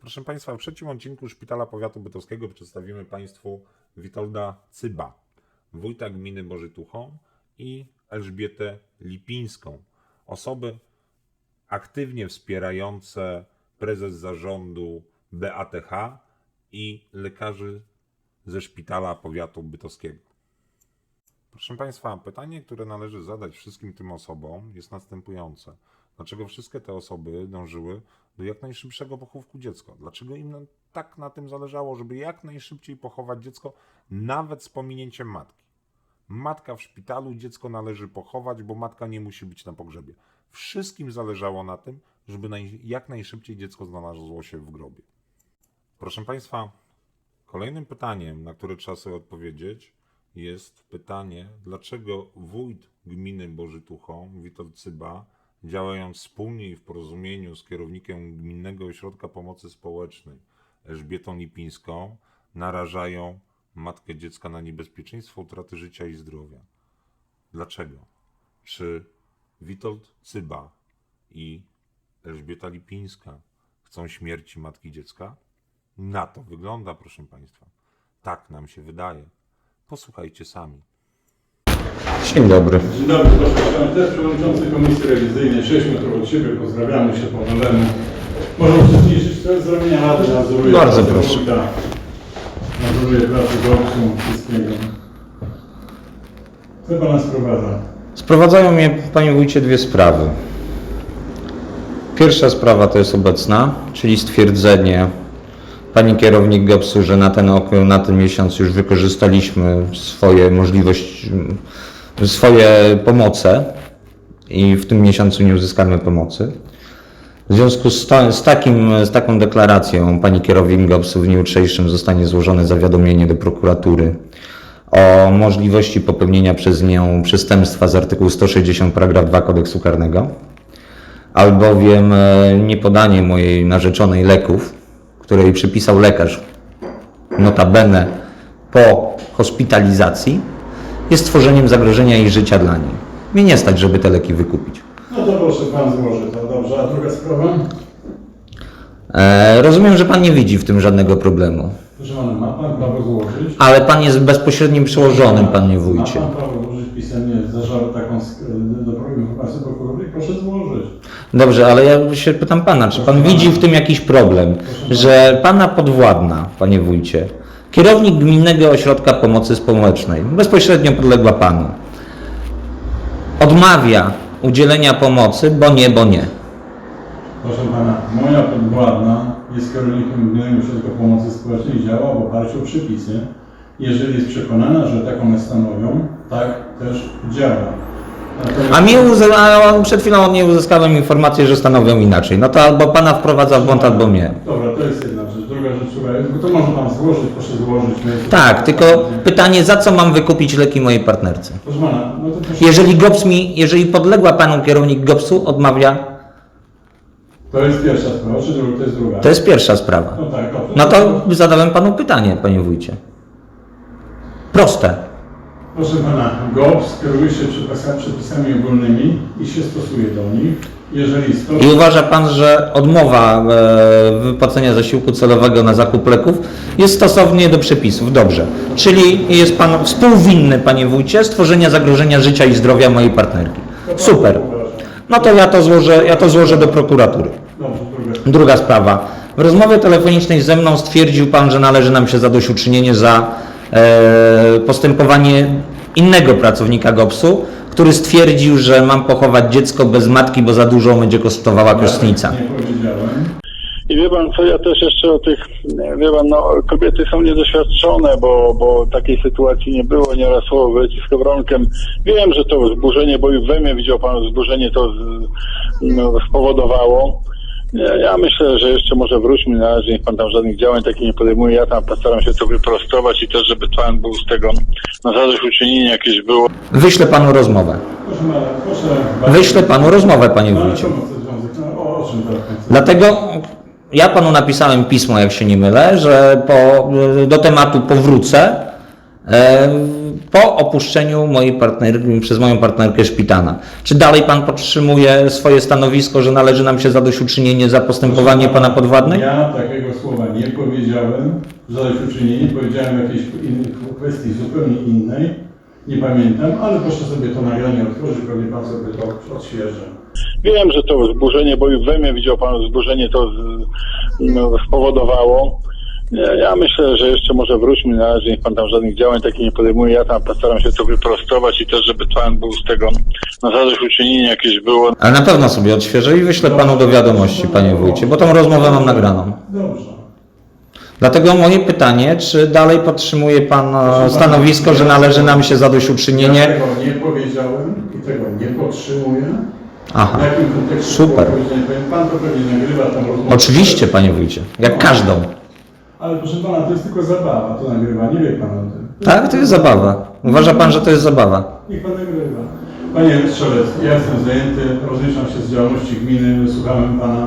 Proszę Państwa, w trzecim odcinku Szpitala Powiatu Bytowskiego przedstawimy Państwu Witolda Cyba, wójta gminy Bożytuchą i Elżbietę Lipińską, osoby aktywnie wspierające prezes zarządu BATH i lekarzy ze Szpitala Powiatu Bytowskiego. Proszę Państwa, pytanie, które należy zadać wszystkim tym osobom jest następujące. Dlaczego wszystkie te osoby dążyły do jak najszybszego pochówku dziecka? Dlaczego im na- tak na tym zależało, żeby jak najszybciej pochować dziecko, nawet z pominięciem matki? Matka w szpitalu, dziecko należy pochować, bo matka nie musi być na pogrzebie. Wszystkim zależało na tym, żeby naj, jak najszybciej dziecko znalazło się w grobie. Proszę Państwa, kolejnym pytaniem, na które trzeba sobie odpowiedzieć, jest pytanie, dlaczego wójt gminy Bożytuchą, Witold Cyba, działając wspólnie i w porozumieniu z kierownikiem Gminnego Ośrodka Pomocy Społecznej Elżbietą Lipińską, narażają matkę dziecka na niebezpieczeństwo utraty życia i zdrowia. Dlaczego? Czy Witold Cyba i Elżbieta Lipińska chcą śmierci matki dziecka? Na to wygląda, proszę Państwa. Tak nam się wydaje. Posłuchajcie sami. Dzień dobry. Dzień dobry, proszę też przewodniczący Komisji Rewizyjnej, 6 metrów od siebie, pozdrawiamy się po nowemu. Może uczestniczyć w zrobienia rady, nadzoruje Bardzo proszę. wójta, Nadzoruje pracę gorszą, wszystkiego. Co Pana sprowadza? Sprowadzają mnie, panie wójcie, dwie sprawy. Pierwsza sprawa to jest obecna, czyli stwierdzenie pani kierownik GOPS-u, że na ten, ok- na ten miesiąc już wykorzystaliśmy swoje możliwości, swoje pomoce i w tym miesiącu nie uzyskamy pomocy. W związku z, z, takim, z taką deklaracją pani kierownik GOPS-u w dniu jutrzejszym zostanie złożone zawiadomienie do prokuratury o możliwości popełnienia przez nią przestępstwa z artykułu 160 paragraf 2 kodeksu karnego, albowiem e, niepodanie mojej narzeczonej leków, które jej przypisał lekarz, notabene po hospitalizacji, jest tworzeniem zagrożenia jej życia dla niej. Mnie nie stać, żeby te leki wykupić. No to proszę Pan złoży to, dobrze. A druga sprawa? E, rozumiem, że Pan nie widzi w tym żadnego problemu, Proszę Pana, ma Pan prawo złożyć? ale Pan jest bezpośrednim przełożonym, Panie Wójcie. Ma Pan prawo złożyć pisemnie zażalę taką sk- do informacji prokuratury? Proszę złożyć. Dobrze, ale ja się pytam pana, czy pan widzi w tym jakiś problem, że pana podwładna, panie wójcie, kierownik Gminnego Ośrodka Pomocy Społecznej, bezpośrednio podległa panu, odmawia udzielenia pomocy, bo nie, bo nie. Proszę Pana, moja podwładna jest kierownikiem Gminnego Ośrodka Pomocy Społecznej i działa w oparciu o przepisy. Jeżeli jest przekonana, że taką one stanowią, tak też działa. Natomiast- A mnie uzy- a przed chwilą od niej uzyskałem informację, że stanowią inaczej. No to albo pana wprowadza w błąd, albo mnie. Dobra, to jest jedna to może Pan złożyć, proszę złożyć. My- Tak, tylko pytanie, za co mam wykupić leki mojej partnerce? Proszę Pana, no to proszę, Jeżeli GOPS mi, jeżeli podległa panu kierownik GOPS-u odmawia, to jest pierwsza sprawa, czy druga, to jest druga? to jest pierwsza sprawa. No tak. No to zadałem panu pytanie, panie wójcie. Proste. Proszę Pana, GOPS kieruje się przepisami, ogólnymi i się stosuje do nich. Jeżeli I stosuje... uważa pan, że odmowa e, wypłacenia zasiłku celowego na zakup leków jest stosownie do przepisów. Dobrze. Czyli jest pan współwinny, panie wójcie, stworzenia zagrożenia życia i zdrowia mojej partnerki. Super. No to ja to złożę, ja to złożę do prokuratury. Druga sprawa. W rozmowie telefonicznej ze mną stwierdził Pan, że należy nam się zadośćuczynienie za postępowanie innego pracownika GOPS-u, który stwierdził, że mam pochować dziecko bez matki, bo za dużo będzie kosztowała kostnica. Powiedziałem. I wie pan co, ja też jeszcze o tych, wie pan, no kobiety są niedoświadczone, bo, bo takiej sytuacji nie było, nieraz słowo wyleci z kowronkiem. Wiem, że to wzburzenie, bo i we mnie widział pan wzburzenie to z, no, spowodowało. Ja, ja myślę, że jeszcze może wróćmy na razie, niech pan tam żadnych działań takich nie podejmuje, ja tam postaram się to wyprostować i też, żeby pan był z tego, na zadośćuczynienie jakieś było. Wyślę Panu rozmowę. Wyślę Panu rozmowę, Panie wójcie. Dlatego ja Panu napisałem pismo, jak się nie mylę, że po, do tematu powrócę po opuszczeniu mojej partnerki, przez moją partnerkę szpitala. Czy dalej pan podtrzymuje swoje stanowisko, że należy nam się zadośćuczynienie za postępowanie pana podwładnej? Ja takiego słowa nie powiedziałem. Zadośćuczynienie powiedziałem jakiejś innej kwestii zupełnie innej. Nie pamiętam, ale proszę sobie to nagranie otworzyć, pewnie pan sobie to odświeży. Wiem, że to wzburzenie, bo i we mnie widział pan wzburzenie to no, spowodowało. Ja, ja myślę, że jeszcze może wróćmy na razie, niech pan tam żadnych działań takich nie podejmuje. Ja tam postaram się to wyprostować i też, żeby pan był z tego na zadośćuczynienie jakieś było. Ale na pewno sobie odświeżę i wyślę panu do wiadomości, panie wójcie, bo tą rozmowę mam nagraną. Dobrze. Dlatego moje pytanie, czy dalej podtrzymuje pan e, stanowisko, że należy nam się Ja zadośćuczynienie? tego nie powiedziałem i tego nie podtrzymuję. Aha, W jakim kontekście super. Pan to pewnie nagrywa tą rozmowę. Oczywiście, panie wójcie, jak każdą. Ale proszę pana, to jest tylko zabawa, to nagrywa, nie wie pan o tym. Tak, to jest zabawa. Uważa pan, że to jest zabawa? Niech pan nagrywa. Panie Strzelec, ja jestem zajęty, rozliczam się z działalności gminy, słuchałem pana.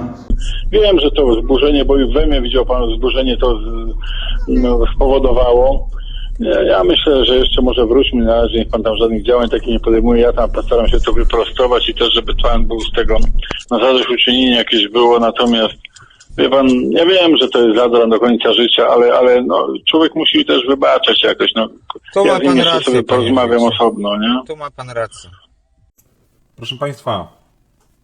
Wiem, że to wzburzenie, bo i we mnie widział pan wzburzenie to z, no, spowodowało. Ja, ja myślę, że jeszcze może wróćmy na razie, niech pan tam żadnych działań takich nie podejmuje. Ja tam postaram się to wyprostować i też, żeby pan był z tego na zadośćuczynienie jakieś było. Natomiast wie pan, ja wiem, że to jest zadra do końca życia, ale, ale no, człowiek musi też wybaczać jakoś. No. To ja ma pan jeszcze rację, sobie porozmawiam osobno, nie? Tu ma pan rację. Proszę Państwa,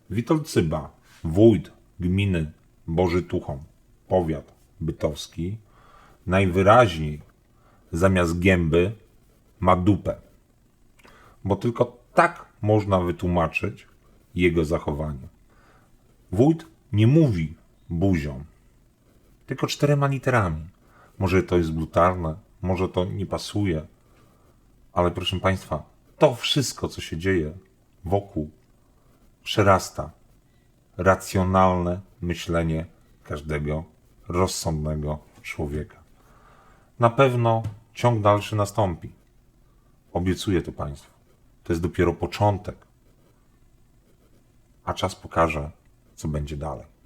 Witold Cyba, wójt gminy Boży Tuchą, powiat bytowski, najwyraźniej zamiast gęby ma dupę. Bo tylko tak można wytłumaczyć jego zachowanie. Wójt nie mówi buzią, tylko czterema literami. Może to jest brutalne, może to nie pasuje, ale proszę Państwa, to wszystko, co się dzieje wokół, przerasta racjonalne myślenie każdego rozsądnego człowieka. Na pewno ciąg dalszy nastąpi. Obiecuję to Państwu. To jest dopiero początek, a czas pokaże, co będzie dalej.